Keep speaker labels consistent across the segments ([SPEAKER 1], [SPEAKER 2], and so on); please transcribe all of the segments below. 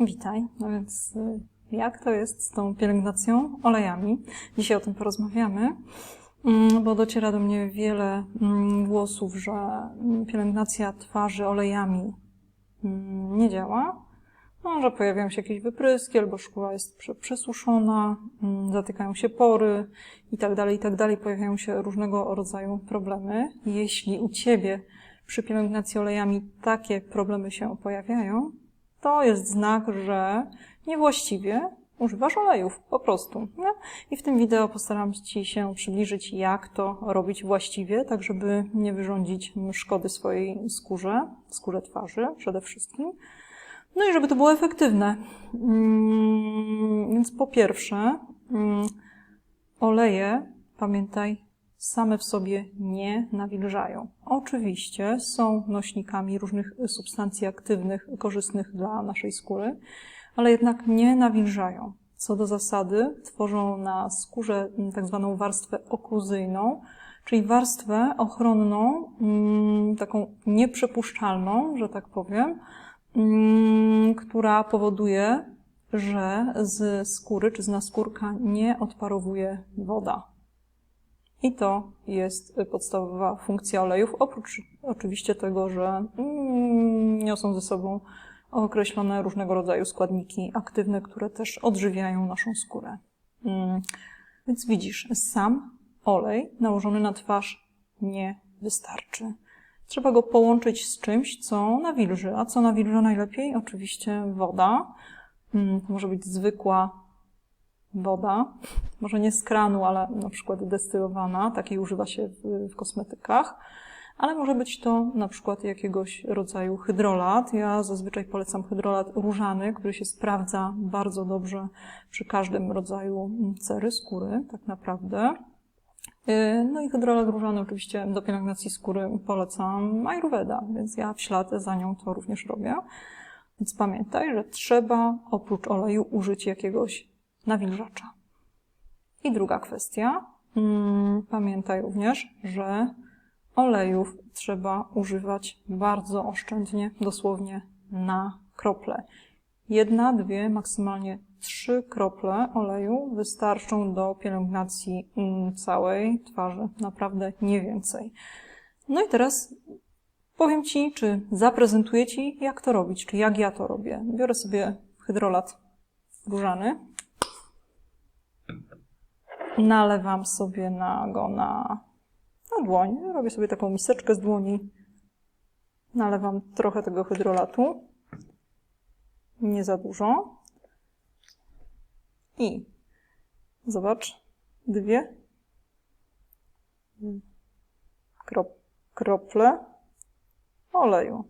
[SPEAKER 1] Witaj. No więc y, jak to jest z tą pielęgnacją olejami? Dzisiaj o tym porozmawiamy, mm, bo dociera do mnie wiele mm, głosów, że mm, pielęgnacja twarzy olejami nie działa. No, że pojawiają się jakieś wypryski, albo szkła jest przesuszona, zatykają się pory i tak dalej, i tak. Pojawiają się różnego rodzaju problemy. Jeśli u Ciebie przy pielęgnacji olejami takie problemy się pojawiają, to jest znak, że niewłaściwie używasz olejów, po prostu. Nie? I w tym wideo postaram Ci się przybliżyć, jak to robić właściwie, tak żeby nie wyrządzić szkody swojej skórze, skórze twarzy przede wszystkim. No i żeby to było efektywne. Mm, więc po pierwsze, mm, oleje, pamiętaj, same w sobie nie nawilżają. Oczywiście są nośnikami różnych substancji aktywnych, korzystnych dla naszej skóry, ale jednak nie nawilżają. Co do zasady, tworzą na skórze tak zwaną warstwę okluzyjną, czyli warstwę ochronną, mm, taką nieprzepuszczalną, że tak powiem, mm, która powoduje, że z skóry czy z naskórka nie odparowuje woda. I to jest podstawowa funkcja olejów, oprócz oczywiście tego, że mm, niosą ze sobą określone różnego rodzaju składniki aktywne, które też odżywiają naszą skórę. Mm, więc widzisz, sam olej nałożony na twarz nie wystarczy. Trzeba go połączyć z czymś, co nawilży. A co nawilży najlepiej? Oczywiście woda. Mm, to może być zwykła woda, może nie z kranu, ale na przykład destylowana, takiej używa się w, w kosmetykach, ale może być to na przykład jakiegoś rodzaju hydrolat. Ja zazwyczaj polecam hydrolat różany, który się sprawdza bardzo dobrze przy każdym rodzaju cery skóry, tak naprawdę. Y, no i hydrolat różany oczywiście do pielęgnacji skóry polecam Ayurveda, więc ja w ślad za nią to również robię. Więc pamiętaj, że trzeba oprócz oleju użyć jakiegoś nawilżacza. I druga kwestia. Mm, pamiętaj również, że olejów trzeba używać bardzo oszczędnie, dosłownie na krople. Jedna, dwie, maksymalnie trzy krople oleju wystarczą do pielęgnacji mm, całej twarzy, naprawdę nie więcej. No i teraz powiem Ci, czy zaprezentuję Ci, jak to robić, czy jak ja to robię. Biorę sobie hydrolat różany, nalewam sobie na go na, na dłoń. Robię sobie taką miseczkę z dłoni. Nalewam trochę tego hydrolatu. Nie za dużo. I zobacz, dwie krop, krople oleju.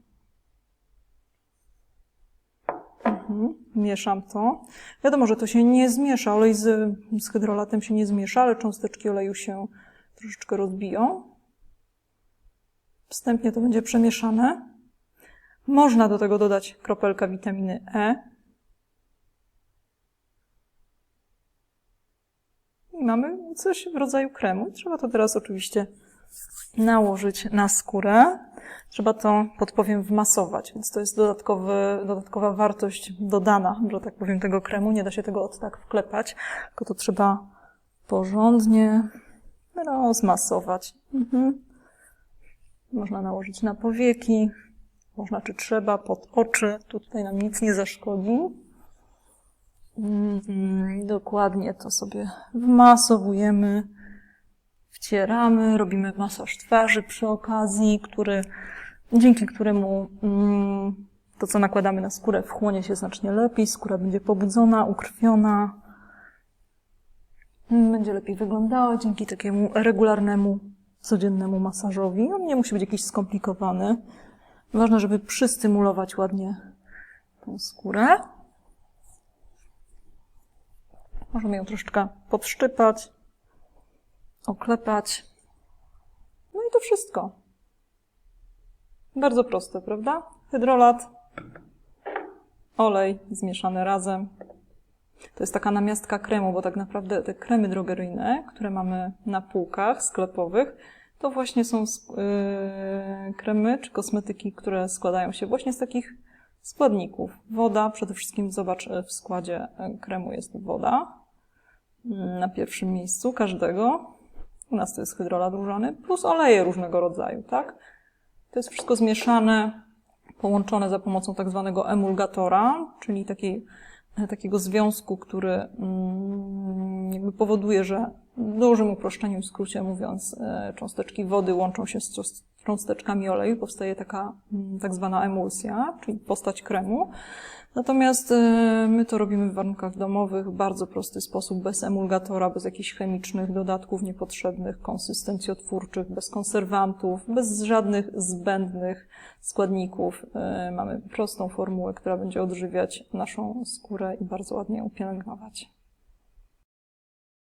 [SPEAKER 1] Mhm, mieszam to. Wiadomo, że to się nie zmiesza. Olej z, z hydrolatem się nie zmiesza, ale cząsteczki oleju się troszeczkę rozbiją. Wstępnie to będzie przemieszane. Można do tego dodać kropelkę witaminy E. I mamy coś w rodzaju kremu. Trzeba to teraz oczywiście nałożyć na skórę. Trzeba to, podpowiem, wmasować, więc to jest dodatkowy, dodatkowa wartość dodana, że tak powiem, tego kremu. Nie da się tego od tak wklepać, tylko to trzeba porządnie rozmasować. Mhm. Można nałożyć na powieki, można czy trzeba, pod oczy. Tutaj nam nic nie zaszkodzi. Mhm. Dokładnie to sobie wmasowujemy wcieramy, robimy masaż twarzy przy okazji, który, dzięki któremu mm, to, co nakładamy na skórę, wchłonie się znacznie lepiej, skóra będzie pobudzona, ukrwiona, będzie lepiej wyglądała dzięki takiemu regularnemu, codziennemu masażowi. On nie musi być jakiś skomplikowany. Ważne, żeby przystymulować ładnie tą skórę. Możemy ją troszeczkę podszczypać oklepać. No i to wszystko. Bardzo proste, prawda? Hydrolat, olej zmieszany razem. To jest taka namiastka kremu, bo tak naprawdę te kremy drogeryjne, które mamy na półkach sklepowych, to właśnie są yy, kremy czy kosmetyki, które składają się właśnie z takich Składników. Woda, przede wszystkim zobacz, e, w składzie e, kremu jest woda mm, na pierwszym miejscu każdego. U nas to jest hydrolat różany, plus oleje różnego rodzaju, tak? To jest wszystko zmieszane, połączone za pomocą tak zwanego emulgatora, czyli takiej, takiego związku, który mm, jakby powoduje, że w dużym uproszczeniu i skrócie mówiąc, e, cząsteczki wody łączą się z cząst- cząsteczkami oleju, powstaje taka mm, tak zwana emulsja, czyli postać kremu. Natomiast e, my to robimy w warunkach domowych w bardzo prosty sposób, bez emulgatora, bez jakichś chemicznych dodatków niepotrzebnych, konsystencjotwórczych, bez konserwantów, bez żadnych zbędnych składników. E, Mamy prostą formułę, która będzie odżywiać naszą skórę i bardzo ładnie ją pielęgnować.